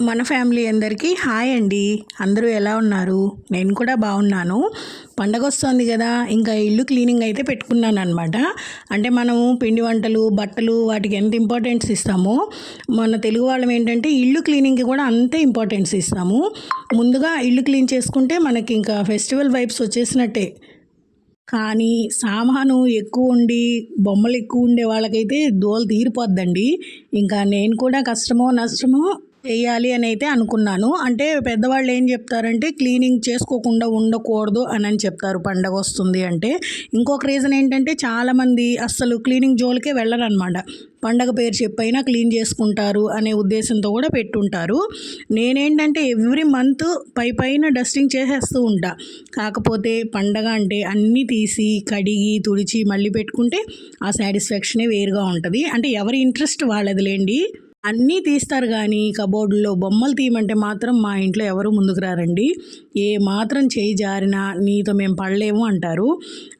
మన ఫ్యామిలీ అందరికీ హాయ్ అండి. అందరూ ఎలా ఉన్నారు? నేను కూడా బాగున్నాను. పండగ వస్తుంది కదా ఇంకా ఇల్లు క్లీనింగ్ అయితే పెట్టుకున్నాను అనమాట అంటే మనము పిండి వంటలు బట్టలు వాటికి ఎంత ఇంపార్టెన్స్ ఇస్తామో మన తెలుగు వాళ్ళం ఏంటంటే ఇల్లు క్లీనింగ్కి కూడా అంతే ఇంపార్టెన్స్ ఇస్తాము. ముందుగా ఇల్లు క్లీన్ చేసుకుంటే మనకి ఇంకా ఫెస్టివల్ వైబ్స్ వచ్చేసినట్టే. కానీ సామాను ఎక్కువ ఉండి బొమ్మలు ఎక్కువ ఉండే వాళ్ళకైతే దోలు తీరిపోద్దండి. ఇంకా నేను కూడా కష్టమో నష్టమో వేయాలి అని అయితే అనుకున్నాను. అంటే పెద్దవాళ్ళు ఏం చెప్తారంటే క్లీనింగ్ చేసుకోకుండా ఉండకూడదు అని అని చెప్తారు పండగ వస్తుంది అంటే. ఇంకొక రీజన్ ఏంటంటే చాలామంది అస్సలు క్లీనింగ్ జోలికే వెళ్ళరనమాట. పండగ పేరు చెప్పైనా క్లీన్ చేసుకుంటారు అనే ఉద్దేశంతో కూడా పెట్టుంటారు. నేనేంటంటే ఎవ్రీ మంత్ పై పైన డస్టింగ్ చేసేస్తూ ఉంటా. కాకపోతే పండగ అంటే అన్నీ తీసి కడిగి తుడిచి మళ్ళీ పెట్టుకుంటే ఆ సాటిస్ఫాక్షనే వేరుగా ఉంటుంది. అంటే ఎవరి ఇంట్రెస్ట్ వాళ్ళదిలేండి. అన్నీ తీస్తారు కానీ కబోర్డులో బొమ్మలు తీయమంటే మాత్రం మా ఇంట్లో ఎవరు ముందుకు రారండి. ఏ మాత్రం చేయి జారినా నీతో మేము పడలేము అంటారు.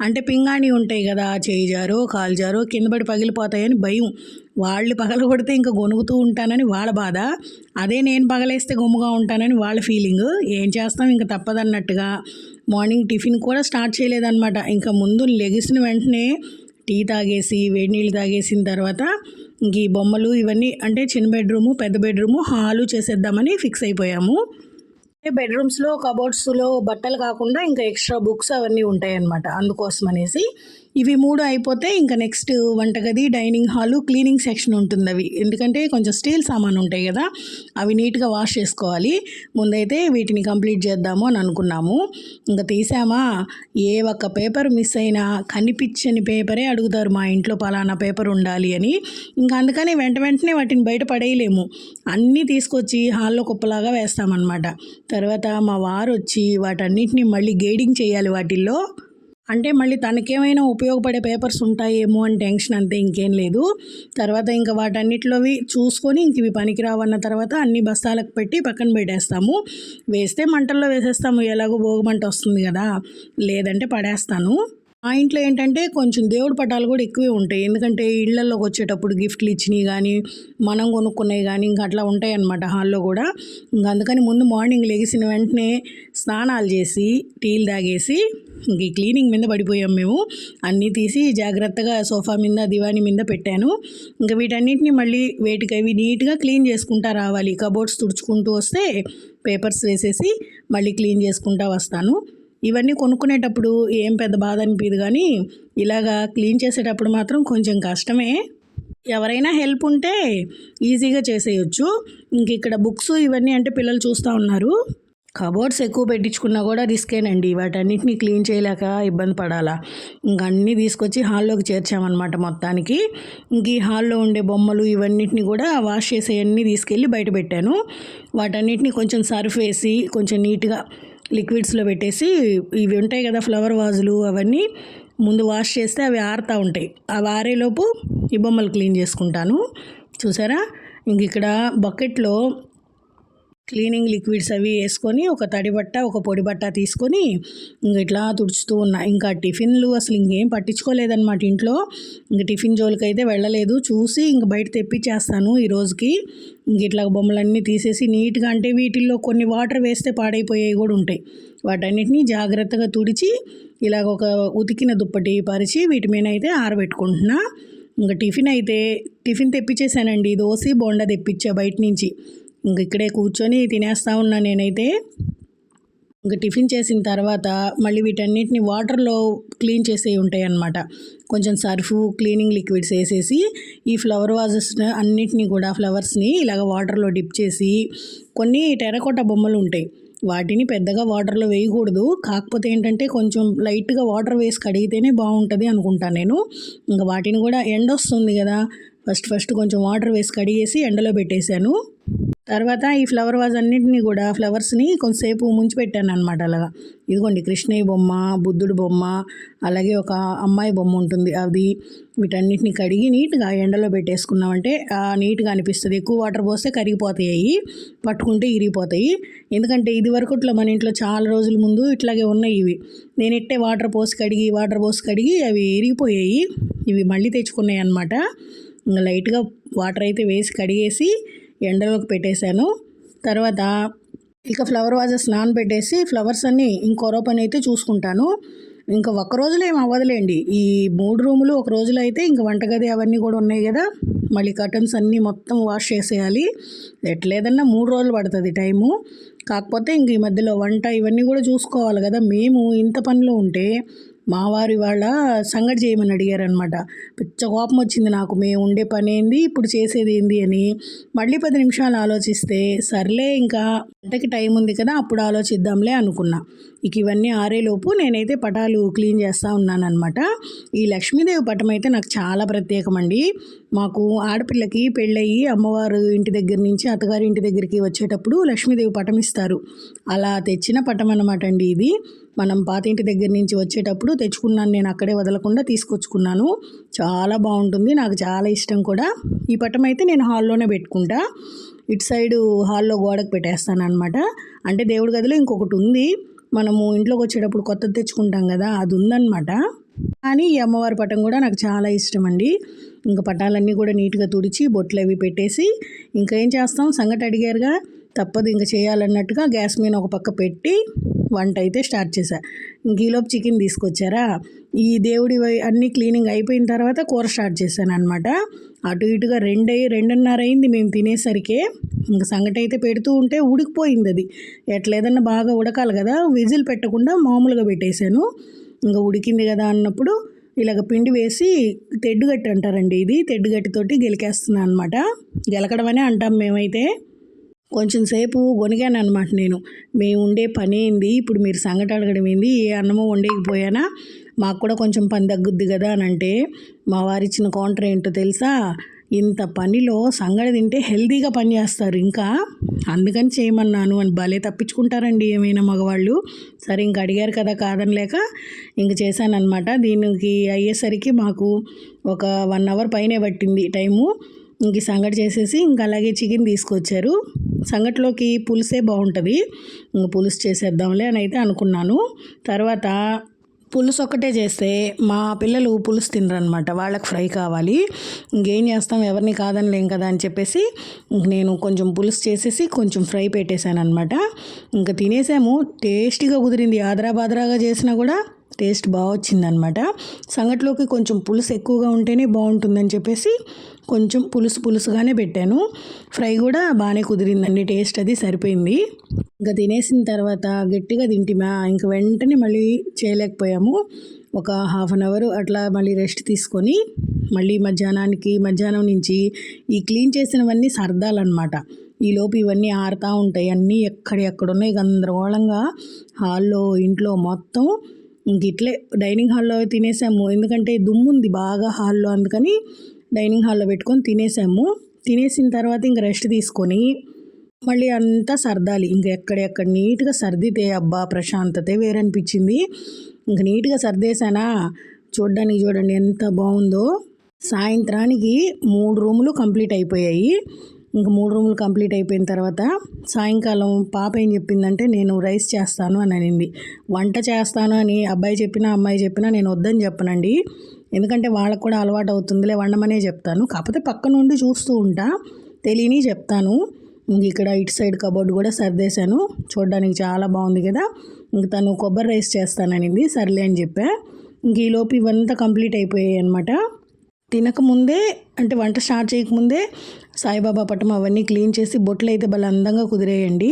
అంటే పింగాణి ఉంటాయి కదా చేయి జారో కాలు జారో కింద పడి పగిలిపోతాయని భయం. వాళ్ళు పగలగొడితే ఇంకా గొనుగుతూ ఉంటానని వాళ్ళ బాధ. అదే నేను పగలేస్తే గొమ్ముగా ఉంటానని వాళ్ళ ఫీలింగ్. ఏం చేస్తాం ఇంకా తప్పదన్నట్టుగా. మార్నింగ్ టిఫిన్ కూడా స్టార్ట్ చేయలేదన్నమాట. ఇంకా ముందు లెగిసిన వెంటనే టీ తాగేసి వేడి నీళ్ళు తాగేసిన తర్వాత ఇంక ఈ బొమ్మలు ఇవన్నీ అంటే చిన్న బెడ్రూము పెద్ద బెడ్రూము హాలు చేసేద్దామని ఫిక్స్ అయిపోయాము. బెడ్రూమ్స్లో కబోర్డ్స్లో బట్టలు కాకుండా ఇంకా ఎక్స్ట్రా బుక్స్ అవన్నీ ఉంటాయన్నమాట అందుకోసం అనేసి ఇవి మూడు అయిపోతే ఇంకా నెక్స్ట్ వంటగది డైనింగ్ హాలు క్లీనింగ్ సెక్షన్ ఉంటుంది అవి. ఎందుకంటే కొంచెం స్టీల్ సామాన్ ఉంటాయి కదా అవి నీట్గా వాష్ చేసుకోవాలి. ముందైతే వీటిని కంప్లీట్ చేద్దాము అని అనుకున్నాము. ఇంకా తీసామా ఏ ఒక్క పేపర్ మిస్ అయినా కనిపించని పేపరే అడుగుతారు మా ఇంట్లో పలానా పేపర్ ఉండాలి అని. ఇంకా అందుకని వెంట వెంటనే వాటిని బయట పడేయలేము. అన్నీ తీసుకొచ్చి హాల్లో కుప్పలాగా వేస్తామన్నమాట. తర్వాత మా వారు వచ్చి వాటన్నిటిని మళ్ళీ గైడింగ్ చేయాలి వాటిల్లో. అంటే మళ్ళీ తనకేమైనా ఉపయోగపడే పేపర్స్ ఉంటాయేమో అని టెన్షన్ అంతే ఇంకేం లేదు. తర్వాత ఇంకా వాటన్నిటిలోవి చూసుకొని ఇంక ఇవి పనికిరావన్న తర్వాత అన్ని బస్తాలకు పెట్టి పక్కన పెట్టేస్తాము. వేస్తే మంటల్లో వేసేస్తాము. ఎలాగో భోగమంట వస్తుంది కదా. లేదంటే పడేస్తాను. మా ఇంట్లో ఏంటంటే కొంచెం దేవుడి పటాలు కూడా ఎక్కువే ఉంటాయి. ఎందుకంటే ఇళ్ళలోకి వచ్చేటప్పుడు గిఫ్ట్లు ఇచ్చినవి కానీ మనం కొనుక్కున్నవి కానీ ఇంకా అట్లా ఉంటాయి అన్నమాట హాల్లో కూడా. ఇంకా అందుకని ముందు మార్నింగ్ లెగిసిన వెంటనే స్నానాలు చేసి టీలు తాగేసి ఇంక ఈ క్లీనింగ్ మీద పడిపోయాం మేము. అన్నీ తీసి జాగ్రత్తగా సోఫా మీద దివాణి మీద పెట్టాను. ఇంకా వీటన్నిటిని మళ్ళీ వేటికి అవి నీట్గా క్లీన్ చేసుకుంటా రావాలి. కబోర్డ్స్ తుడుచుకుంటూ వస్తే పేపర్స్ వేసేసి మళ్ళీ క్లీన్ చేసుకుంటా వస్తాను. ఇవన్నీ కొనుక్కునేటప్పుడు ఏం పెద్ద బాధ అనిపించదు కానీ ఇలాగా క్లీన్ చేసేటప్పుడు మాత్రం కొంచెం కష్టమే. ఎవరైనా హెల్ప్ ఉంటే ఈజీగా చేసేయచ్చు. ఇంక ఇక్కడ బుక్స్ ఇవన్నీ అంటే పిల్లలు చూస్తూ ఉన్నారు. కబోర్డ్స్ ఎక్కువ పెట్టించుకున్నా కూడా రిస్కేనండి వాటన్నిటిని క్లీన్ చేయలేక ఇబ్బంది పడాలా. ఇంక అన్నీ తీసుకొచ్చి హాల్లోకి చేర్చామన్నమాట మొత్తానికి. ఇంక ఈ హాల్లో ఉండే బొమ్మలు ఇవన్నిటిని కూడా వాష్ చేసేవన్నీ తీసుకెళ్ళి బయట పెట్టాను. వాటన్నిటిని కొంచెం సర్ఫ్ వేసి కొంచెం నీట్గా లిక్విడ్స్లో పెట్టేసి ఇవి ఉంటాయి కదా ఫ్లవర్ వాజులు అవన్నీ ముందు వాష్ చేస్తే అవి ఆరుతూ ఉంటాయి. అవి ఆరేలోపు ఈ బొమ్మలు క్లీన్ చేసుకుంటాను. చూసారా? ఇంక ఇక్కడ బకెట్లో క్లీనింగ్ లిక్విడ్స్ అవి వేసుకొని ఒక తడి బట్ట ఒక పొడి బట్ట తీసుకొని ఇంక ఇట్లా తుడుచుతూ ఉన్నా. ఇంకా టిఫిన్లు అసలు ఇంకేం పట్టించుకోలేదన్నమాట ఇంట్లో. ఇంక టిఫిన్ జోలికి అయితే వెళ్ళలేదు. చూసి ఇంక బయట తెప్పించేస్తాను ఈ రోజుకి. ఇంక ఇట్లా బొమ్మలన్నీ తీసేసి నీట్గా అంటే వీటిల్లో కొన్ని వాటర్ వేస్తే పాడైపోయేవి కూడా ఉంటాయి. వాటన్నిటిని జాగ్రత్తగా తుడిచి ఇలాగ ఒక ఉతికిన దుప్పటి పరిచి వీటి మీద అయితే ఆరబెట్టుకుంటున్నా. ఇంకా టిఫిన్ అయితే టిఫిన్ తెప్పించేసానండి దోశ బోండా తెప్పించా బయట నుంచి. ఇంక ఇక్కడే కూర్చొని తినేస్తా ఉన్నా నేనైతే. ఇంకా టిఫిన్ చేసిన తర్వాత మళ్ళీ వీటన్నిటిని వాటర్లో క్లీన్ చేసేవి ఉంటాయి అన్నమాట కొంచెం సర్ఫు క్లీనింగ్ లిక్విడ్స్ వేసేసి ఈ ఫ్లవర్ వాజెస్ అన్నిటినీ కూడా ఫ్లవర్స్ని ఇలాగ వాటర్లో డిప్ చేసి కొన్ని టెరకోట బొమ్మలు ఉంటాయి. వాటిని పెద్దగా వాటర్లో వేయకూడదు. కాకపోతే ఏంటంటే కొంచెం లైట్గా వాటర్ వేసి కడిగితేనే బాగుంటుంది అనుకుంటాను నేను. ఇంకా వాటిని కూడా ఎండ వస్తుంది కదా. ఫస్ట్ ఫస్ట్ కొంచెం వాటర్ వేసి కడిగేసి ఎండలో పెట్టేశాను. తర్వాత ఈ ఫ్లవర్ వాజ్ అన్నింటినీ కూడా ఫ్లవర్స్ని కొంతసేపు ముంచిపెట్టాను అనమాట అలాగా. ఇదిగోండి కృష్ణయ్య బొమ్మ బుద్ధుడు బొమ్మ అలాగే ఒక అమ్మాయి బొమ్మ ఉంటుంది అది. వీటన్నిటిని కడిగి నీట్గా ఎండలో పెట్టేసుకున్నామంటే నీట్గా అనిపిస్తుంది. ఎక్కువ వాటర్ పోస్తే కరిగిపోతాయి పట్టుకుంటే ఇరిగిపోతాయి. ఎందుకంటే ఇది వరకుట్లో మన ఇంట్లో చాలా రోజుల ముందు ఇట్లాగే ఉన్నాయి ఇవి. నేను ఇట్టే వాటర్ పోసి కడిగి వాటర్ పోసి కడిగి అవి ఇరిగిపోయాయి. ఇవి మళ్ళీ తెచ్చుకున్నాయి అనమాట ఇంకా లైట్గా వాటర్ అయితే వేసి కడిగేసి ఎండలోకి పెట్టేశాను. తర్వాత ఇక ఫ్లవర్ వాజెస్ నానబెట్టేసి ఫ్లవర్స్ అన్నీ ఇంకో రో పని అయితే చూసుకుంటాను. ఇంకా ఒక్క రోజులో ఏం అవ్వదులేండి. ఈ మూడు రూములు ఒక రోజులో అయితే ఇంకా వంటగది అవన్నీ కూడా ఉన్నాయి కదా. మళ్ళీ కర్టన్స్ అన్నీ మొత్తం వాష్ చేసేయాలి. ఎట్లేదన్నా మూడు రోజులు పడుతుంది టైము. కాకపోతే ఇంక ఈ మధ్యలో వంట ఇవన్నీ కూడా చూసుకోవాలి కదా. మేము ఇంత పనిలో ఉంటే మా వారి వాళ్ళ సంగటి చేయమని అడిగారనమాట పిచ్చ కోపం వచ్చింది నాకు. మేము ఉండే పని ఏంది? ఇప్పుడు చేసేది ఏంది అని మళ్ళీ పది నిమిషాలు ఆలోచిస్తే సర్లే ఇంకా వంటకి టైం ఉంది కదా అప్పుడు ఆలోచిద్దాంలే అనుకున్నా. ఇక ఇవన్నీ ఆరేలోపు నేనైతే పటాలు క్లీన్ చేస్తూ ఉన్నానమాట ఈ లక్ష్మీదేవి పటం అయితే నాకు చాలా ప్రత్యేకమండి. మాకు ఆడపిల్లకి పెళ్ళయి అమ్మవారు ఇంటి దగ్గర నుంచి అత్తగారి ఇంటి దగ్గరికి వచ్చేటప్పుడు లక్ష్మీదేవి పటం ఇస్తారు. అలా తెచ్చిన పటం అనమాట అండి ఇది. మనం పాత ఇంటి దగ్గర నుంచి వచ్చేటప్పుడు తెచ్చుకున్నాను. నేను అక్కడే వదలకుండా తీసుకొచ్చుకున్నాను. చాలా బాగుంటుంది. నాకు చాలా ఇష్టం కూడా. ఈ పటం అయితే నేను హాల్లోనే పెట్టుకుంటా. ఇటు సైడు హాల్లో గోడకు పెట్టేస్తాను అనమాట అంటే దేవుడి గదిలో ఇంకొకటి ఉంది. మనము ఇంట్లోకి వచ్చేటప్పుడు కొత్తది తెచ్చుకుంటాం కదా అది ఉందన్నమాట. కానీ ఈ అమ్మవారి పటం కూడా నాకు చాలా ఇష్టం అండి. ఇంకా పటాలన్నీ కూడా నీట్గా తుడిచి బొట్లు అవి పెట్టేసి ఇంకా ఏం చేస్తాం? సంగటి అడిగారుగా తప్పదు ఇంకా చేయాలన్నట్టుగా గ్యాస్ మీద ఒక పక్క పెట్టి వంట అయితే స్టార్ట్ చేశా. గీలోపు చికెన్ తీసుకొచ్చారా? ఈ దేవుడి అన్నీ అన్ని క్లీనింగ్ అయిపోయిన తర్వాత కూర స్టార్ట్ చేశాను అనమాట అటు ఇటుగా రెండు అయ్యి రెండున్నర అయింది మేము తినేసరికి. ఇంకా సంగటి అయితే పెడుతూ ఉంటే ఉడికిపోయింది అది. ఎట్లేదన్నా బాగా ఉడకాలి కదా విజిల్ పెట్టకుండా మామూలుగా పెట్టేశాను. ఇంకా ఉడికింది కదా అన్నప్పుడు ఇలాగ పిండి వేసి తెడ్డుగట్టి అంటారండి ఇది తెడ్డుగట్టితోటి గెలికేస్తున్నాను అనమాట గెలకడం అనే అంటాం మేమైతే. కొంచెం సేపు గొనిగాను అనమాట నేను. మేము ఉండే పని ఏంది? ఇప్పుడు మీరు సంగటి అడగడం ఏంది? ఏ అన్నమో వండేకపోయానా మాకు కూడా కొంచెం పని తగ్గుద్ది కదా అని అంటే మా వారిచ్చిన కౌంటర్ ఏంటో తెలుసా? ఇంత పనిలో సంగడి తింటే హెల్తీగా పని చేస్తారు ఇంకా. అందుకని చేయమన్నాను అని భలే తప్పించుకుంటారండి ఏమైనా మగవాళ్ళు. సరే ఇంక అడిగారు కదా కాదని లేక ఇంక చేశానన్నమాట. దీనికి అయ్యేసరికి మాకు ఒక వన్ అవర్ పైనే పట్టింది టైము. ఇంక సంగటి చేసేసి ఇంక అలాగే చికెన్ తీసుకొచ్చారు. సంగటిలోకి పులుసే బాగుంటుంది. ఇంక పులుసు చేసేద్దాంలే అని అయితే అనుకున్నాను. తర్వాత పులుసు ఒక్కటే చేస్తే మా పిల్లలు పులుసు తినరనమాట వాళ్ళకి ఫ్రై కావాలి. ఇంకేం చేస్తాం? ఎవరిని కాదనిలేం కదా అని చెప్పేసి ఇంక నేను కొంచెం పులుసు చేసేసి కొంచెం ఫ్రై పెట్టేశాను అనమాట ఇంకా తినేసాము. టేస్టీగా కుదిరింది. ఆదరా బాదరాగా చేసినా కూడా టేస్ట్ బాగా వచ్చిందనమాట. సంగట్లోకి కొంచెం పులుసు ఎక్కువగా ఉంటేనే బాగుంటుందని చెప్పేసి కొంచెం పులుసు పులుసుగానే పెట్టాను. ఫ్రై కూడా బాగానే కుదిరిందండి టేస్ట్ అది సరిపోయింది. ఇంకా తినేసిన తర్వాత గట్టిగా తింటిమా ఇంక వెంటనే మళ్ళీ చేయలేకపోయాము. ఒక హాఫ్ అన్ అవర్ అట్లా మళ్ళీ రెస్ట్ తీసుకొని మళ్ళీ మధ్యాహ్నానికి మధ్యాహ్నం నుంచి ఈ క్లీన్ చేసినవన్నీ సర్దాలన్నమాట. ఈలోపు ఇవన్నీ ఆరుతూ ఉంటాయి అన్నీ ఎక్కడ ఎక్కడ గందరగోళంగా హాల్లో ఇంట్లో మొత్తం ఇంక ఇట్లే డైనింగ్ హాల్లో తినేసాము. ఎందుకంటే దుమ్ము ఉంది బాగా హాల్లో అందుకని డైనింగ్ హాల్లో పెట్టుకొని తినేసాము. తినేసిన తర్వాత ఇంక రెస్ట్ తీసుకొని మళ్ళీ అంతా సర్దాలి. ఇంక ఎక్కడెక్కడ నీట్గా సర్దితే అబ్బా ప్రశాంతతే వేరనిపించింది. ఇంక నీట్గా సర్దేశానా? చూడ్డానికి చూడండి ఎంత బాగుందో సాయంత్రానికి మూడు రూములు కంప్లీట్ అయిపోయాయి. ఇంక మూడు రూములు కంప్లీట్ అయిపోయిన తర్వాత సాయంకాలం పాప ఏం చెప్పిందంటే నేను రైస్ చేస్తాను అని అనింది. వంట చేస్తాను అని అబ్బాయి చెప్పినా అమ్మాయి చెప్పినా నేను వద్దని చెప్పనండి. ఎందుకంటే వాళ్ళకు కూడా అలవాటు అవుతుందిలే వండమనే చెప్తాను. కాకపోతే పక్క నుండి చూస్తూ ఉంటా తెలియని చెప్తాను. ఇంక ఇక్కడ ఇటు సైడ్ కబోర్డ్ కూడా సర్దేశాను. చూడడానికి చాలా బాగుంది కదా ఇంక తను కొబ్బరి రైస్ చేస్తాననింది. సర్లే అని చెప్పా. ఇంక ఈలోపు ఇవంతా కంప్లీట్ అయిపోయాయి అనమాట తినకముందే అంటే వంట స్టార్ట్ చేయకముందే సాయిబాబా పటం అవన్నీ క్లీన్ చేసి బొట్లు అయితే భలే అందంగా కుదిరేయండి.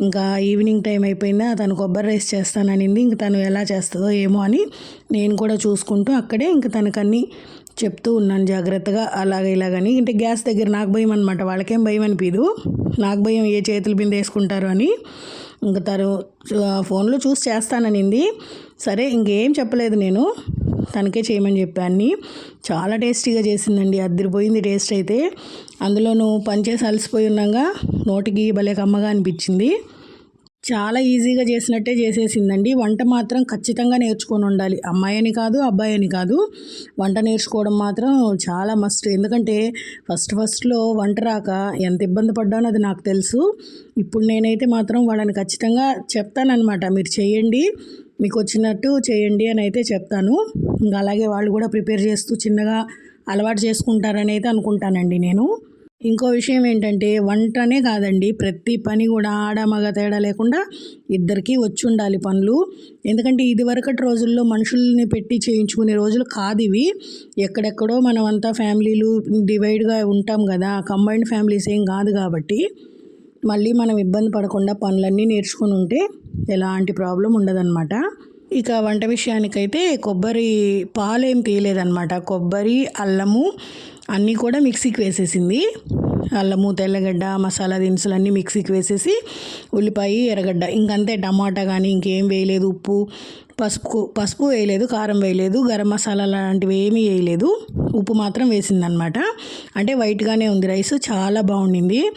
ఇంకా ఈవినింగ్ టైం అయిపోయిందా తను కొబ్బరి రైస్ చేస్తాననింది. ఇంక తను ఎలా చేస్తుందో ఏమో అని నేను కూడా చూసుకుంటూ అక్కడే ఇంక తనకన్నీ చెప్తూ ఉన్నాను జాగ్రత్తగా. అలాగ ఇలాగని. అంటే గ్యాస్ దగ్గర నాకు భయం అనమాట వాళ్ళకేం భయం అనిపించదు నాకు భయం ఏ చేతుల బింద వేసుకుంటారు అని. ఇంక తను ఫోన్లో చూసి చేస్తాననింది. సరే ఇంకేం చెప్పలేదు నేను. తనకే చేయమని చెప్పాను చాలా టేస్టీగా చేసిందండి. అద్దరిపోయింది టేస్ట్ అయితే. అందులోనూ పనిచేసి అలసిపోయి ఉన్నాగా నోటికి భలే కమ్మగా అనిపించింది. చాలా ఈజీగా చేసినట్టే చేసేసిందండి. వంట మాత్రం ఖచ్చితంగా నేర్చుకొని ఉండాలి. అమ్మాయి అని కాదు అబ్బాయి అని కాదు. వంట నేర్చుకోవడం మాత్రం చాలా మస్ట్. ఎందుకంటే ఫస్ట్ ఫస్ట్లో వంట రాక ఎంత ఇబ్బంది పడ్డానో అది నాకు తెలుసు. ఇప్పుడు నేనైతే మాత్రం వాళ్ళని ఖచ్చితంగా చెప్తానన్నమాట. మీరు చేయండి. మీకు వచ్చినట్టు చేయండి అని అయితే చెప్తాను. ఇంకా అలాగే వాళ్ళు కూడా ప్రిపేర్ చేస్తూ చిన్నగా అలవాటు చేసుకుంటారని అయితే అనుకుంటానండి నేను. ఇంకో విషయం ఏంటంటే వంటనే కాదండి ప్రతి పని కూడా ఆడ మగ తేడా లేకుండా ఇద్దరికీ వచ్చి ఉండాలి పనులు. ఎందుకంటే ఇదివరకటి రోజుల్లో మనుషుల్ని పెట్టి చేయించుకునే రోజులు కాదు ఇవి. ఎక్కడెక్కడో మనమంతా ఫ్యామిలీలు డివైడ్గా ఉంటాం కదా కంబైన్డ్ ఫ్యామిలీస్ ఏం కాదు కాబట్టి. మళ్ళీ మనం ఇబ్బంది పడకుండా పనులన్నీ నేర్చుకుని ఉంటే ఎలాంటి ప్రాబ్లం ఉండదన్నమాట. ఇక వంట విషయానికైతే కొబ్బరి పాలు ఏం తీయలేదన్నమాట. కొబ్బరి అల్లము అన్నీ కూడా మిక్సీకి వేసేసింది. అల్లము తెల్లగడ్డ మసాలా దినుసులు అన్నీ మిక్సీకి వేసేసి ఉల్లిపాయ ఎర్రగడ్డ ఇంకంతే టమాటా కానీ ఇంకేం వేయలేదు. ఉప్పు పసుపు పసుపు వేయలేదు కారం వేయలేదు గరం మసాలా లాంటివి ఏమీ వేయలేదు. ఉప్పు మాత్రం వేసిందనమాట అంటే వైట్గానే ఉంది రైస్ చాలా బాగుండింది.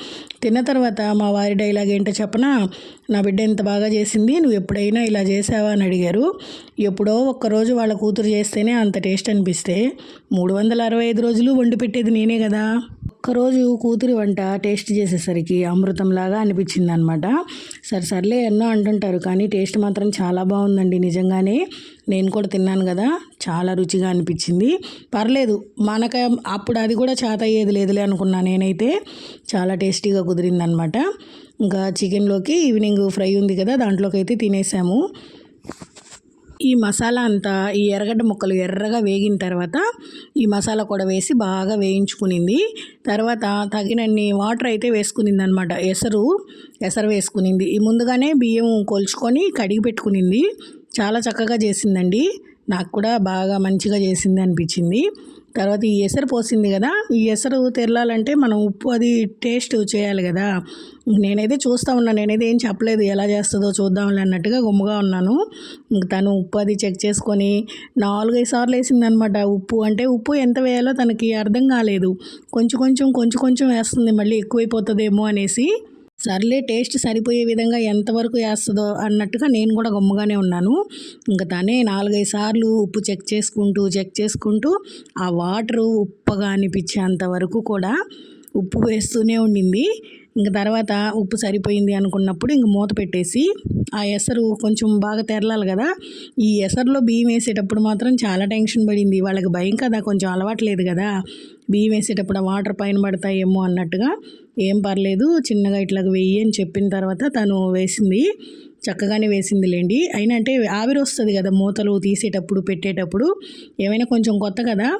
తిన్న తర్వాత మా వారి డైలాగ్ ఏంటో చెప్పనా? నా బిడ్డ ఎంత బాగా చేసింది నువ్వు ఎప్పుడైనా ఇలా చేసావా అని అడిగారు. ఎప్పుడో ఒక్కరోజు వాళ్ళ కూతురు చేస్తేనే అంత టేస్ట్ అనిపిస్తే మూడు వందల అరవై ఐదు రోజులు వండి పెట్టేది నేనే కదా. ఒక్కరోజు కూతురి వంట టేస్ట్ చేసేసరికి అమృతంలాగా అనిపించింది అనమాట సరే సర్లే ఎన్నో అంటుంటారు కానీ టేస్ట్ మాత్రం చాలా బాగుందండి నిజంగానే. నేను కూడా తిన్నాను కదా చాలా రుచిగా అనిపించింది. పర్లేదు మనక అప్పుడు అది కూడా చేత అయ్యేది లేదులే అనుకున్నా నేనైతే. చాలా టేస్టీగా కుదిరిందనమాట. ఇంకా చికెన్లోకి ఈవినింగ్ ఫ్రై ఉంది కదా దాంట్లోకి అయితే తినేసాము. ఈ మసాలా అంతా ఈ ఎర్రగడ్డ ముక్కలు ఎర్రగా వేగిన తర్వాత ఈ మసాలా కూడా వేసి బాగా వేయించుకునింది. తర్వాత తగినన్ని వాటర్ అయితే వేసుకునింది అనమాట ఎసరు ఎసరు వేసుకునింది. ఈ ముందుగానే బియ్యం కొలుచుకొని కడిగి పెట్టుకునింది. చాలా చక్కగా చేసిందండి. నాకు కూడా బాగా మంచిగా చేసింది అనిపించింది. తర్వాత ఈ ఎసరు పోసింది కదా ఈ ఎసరు తెరలాలంటే మనం ఉప్పు అది టేస్ట్ చేయాలి కదా. నేనైతే చూస్తూ ఉన్నాను నేనైతే ఏం చెప్పలేదు ఎలా చేస్తుందో చూద్దాంలే అన్నట్టుగా గుమ్మగా ఉన్నాను. తను ఉప్పు అది చెక్ చేసుకొని నాలుగైదు సార్లు వేసిందనమాట. ఉప్పు అంటే ఉప్పు ఎంత వేయాలో తనకి అర్థం కాలేదు. కొంచెం కొంచెం కొంచెం కొంచెం వేస్తుంది మళ్ళీ ఎక్కువైపోతుందేమో అనేసి సర్లే టేస్ట్ సరిపోయే విధంగా ఎంతవరకు వేస్తుందో అన్నట్టుగా నేను కూడా గమ్ముగానే ఉన్నాను. ఇంకా తనే నాలుగైదు సార్లు ఉప్పు చెక్ చేసుకుంటూ చెక్ చేసుకుంటూ ఆ వాటరు ఉప్పగా అనిపించేంత వరకు కూడా ఉప్పు వేస్తూనే ఉండింది. ఇంక తర్వాత ఉప్పు సరిపోయింది అనుకున్నప్పుడు ఇంక మూత పెట్టేసి ఆ ఎసరు కొంచెం బాగా తెరలాలి కదా. ఈ ఎసరులో బియ్యం వేసేటప్పుడు మాత్రం చాలా టెన్షన్ పడింది. వాళ్ళకి భయం కదా కొంచెం అలవాట్లేదు కదా. బియ్యం వేసేటప్పుడు ఆ వాటర్ పైన పడతాయేమో అన్నట్టుగా ఏం పర్లేదు చిన్నగా ఇట్లా వెయ్యి అని చెప్పిన తర్వాత తను వేసింది. చక్కగానే వేసింది లేండి అయినా అంటే ఆవిరి వస్తుంది కదా మూతలు తీసేటప్పుడు పెట్టేటప్పుడు. ఏమైనా కొంచెం కొత్త కదా?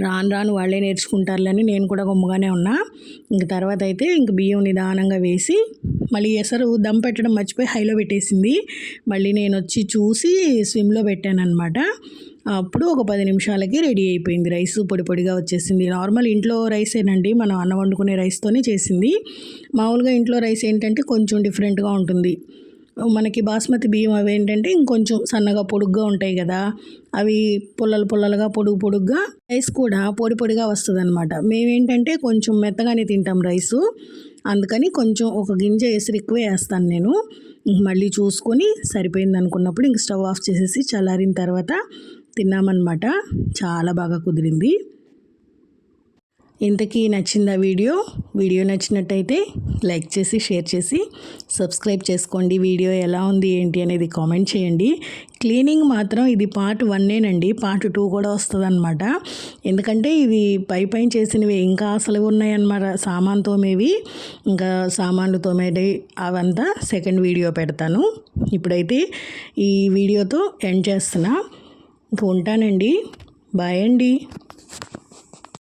రాను రాను వాళ్ళే నేర్చుకుంటారులని నేను కూడా గమ్ముగానే ఉన్నా. ఇంక తర్వాత అయితే ఇంక బియ్యం నిదానంగా వేసి మళ్ళీ ఎసరు దమ్ పెట్టడం మర్చిపోయి హైలో పెట్టేసింది. మళ్ళీ నేను వచ్చి చూసి స్విమ్లో పెట్టాను అనమాట అప్పుడు ఒక పది నిమిషాలకి రెడీ అయిపోయింది రైస్. పొడి పొడిగా వచ్చేసింది. నార్మల్ ఇంట్లో రైసేనండి మనం అన్నం వండుకునే రైస్తోనే చేసింది. మామూలుగా ఇంట్లో రైస్ ఏంటంటే కొంచెం డిఫరెంట్గా ఉంటుంది. మనకి బాస్మతి బియ్యం అవి ఏంటంటే ఇంకొంచెం సన్నగా పొడుగ్గా ఉంటాయి కదా అవి పుల్లలు పుల్లలుగా పొడుగు పొడుగ్గా రైస్ కూడా పొడి పొడిగా వస్తుంది అనమాట మేమేంటంటే కొంచెం మెత్తగానే తింటాం రైసు. అందుకని కొంచెం ఒక గింజ వేసి ఎక్కువ వేస్తాను నేను. మళ్ళీ చూసుకొని సరిపోయింది అనుకున్నప్పుడు ఇంక స్టవ్ ఆఫ్ చేసేసి చల్లారిన తర్వాత తిన్నామన్నమాట. చాలా బాగా కుదిరింది. ఇంతకీ నచ్చిందా వీడియో? వీడియో నచ్చినట్టయితే లైక్ చేసి షేర్ చేసి సబ్స్క్రైబ్ చేసుకోండి. వీడియో ఎలా ఉంది ఏంటి అనేది కామెంట్ చేయండి. క్లీనింగ్ మాత్రం ఇది పార్ట్ వన్నేనండి. పార్ట్ టూ కూడా వస్తుందన్నమాట. ఎందుకంటే ఇది పై పైన చేసినవి ఇంకా అసలు ఉన్నాయన్నమాట సామాన్ తోమేవి ఇంకా సామాన్లు తోమేవి అవంతా సెకండ్ వీడియో పెడతాను. ఇప్పుడైతే ఈ వీడియోతో ఎండ్ చేస్తున్నా. ఇంక ఉంటానండి. బాయ్ అండి.